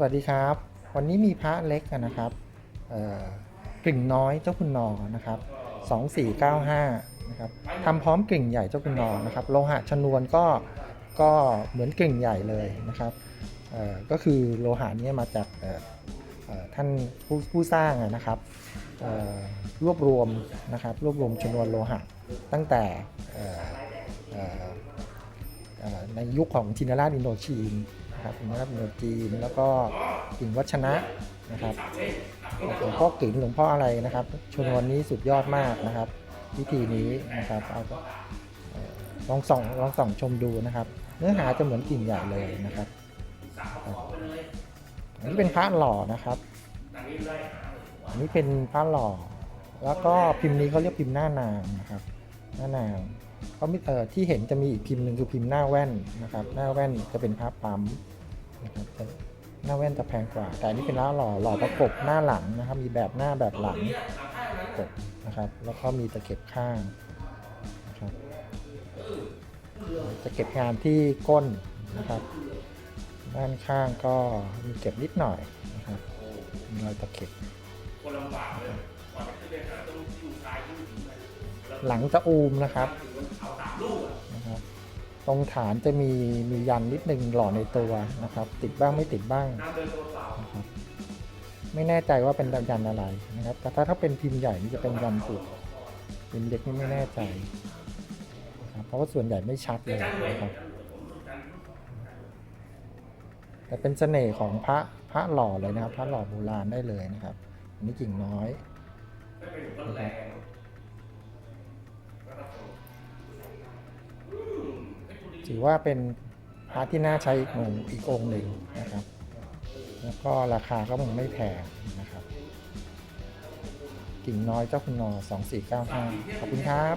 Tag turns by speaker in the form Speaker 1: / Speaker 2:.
Speaker 1: สวัสดีครับ วันนี้มีพระเล็กนะครับกลิ่งน้อยเจ้าคุณนอนะครับ2495นะครับทำพร้อมกลิ่งใหญ่เจ้าคุณนอนะครับโลหะชนวนก็ก็เหมือนกลิ่งใหญ่เลยนะครับก็คือโลหะนี้มาจากท่านผู้ผู้สร้างนะครับรวบรวมนะครับรวบรวมชนวนโลหะ ตั้งแต่ในยุคของชินราชอินโดจีน นะครับชินราชอินโดจีนแล้วก็กิ่งวัชนะนะครับหลวงพ่อกิ่งหลวงพ่ออะไรนะครับชนวนนี้สุดยอดมากนะครับวิธีนี้นะครับเอาลองส่องลองส่องชมดูนะครับ เนื้อหาจะเหมือนกิ่งใหญ่เลยนะครับอันนี้เป็นพระหล่อนะครับอันนี้เป็นพระหล่อ แล้วก็พิมพ์นี้เขาเรียกพิมพ์หน้านางนะครับ หน้านาง เขาเอ่อที่เห็นจะมีอีกพิมพ์หนึ่งคือพิมพ์หน้าแว่นนะครับ หน้าแว่นจะเป็นพระปั๊มนะครับหน้าแว่นจะแพงกว่า แต่อันนี้เป็นล้าหล่อหล่อประกบหน้าหลังนะครับ มีแบบหน้าแบบหลังประกบนะครับ แล้วก็มีตะเข็บข้างนะครับจะเก็บงานที่ก้นนะครับ ด้านข้างก็มีเก็บนิดหน่อยนะครับมีรอยตะเข็บหลังจะอูมนะครับ ตรงฐานจะมีมียันนิดนึงหล่อในตัวนะครับ ติดบ้างไม่ติดบ้างนะครับไม่แน่ใจว่าเป็นยันอะไรนะครับ แต่ถ้าถ้าเป็นพิมพ์ใหญ่นี่จะเป็นยันติดพิมพ์เล็กนี่ไม่แน่ใจนะครับเพราะว่าส่วนใหญ่ไม่ชัดเลยนะครับแต่เป็นเสน่ห์ของพระพระหล่อเลยนะครับ พระหล่อโบราณได้เลยนะครับอันนี้กิ่งน้อยนะครับ ถือว่าเป็นพระที่น่าใช้อีกองค์อีกองค์หนึ่งนะครับ แล้วก็ราคาก็มันไม่แพงนะครับ กิ่งน้อยเจ้าคุณนอ2495 ขอบคุณครับ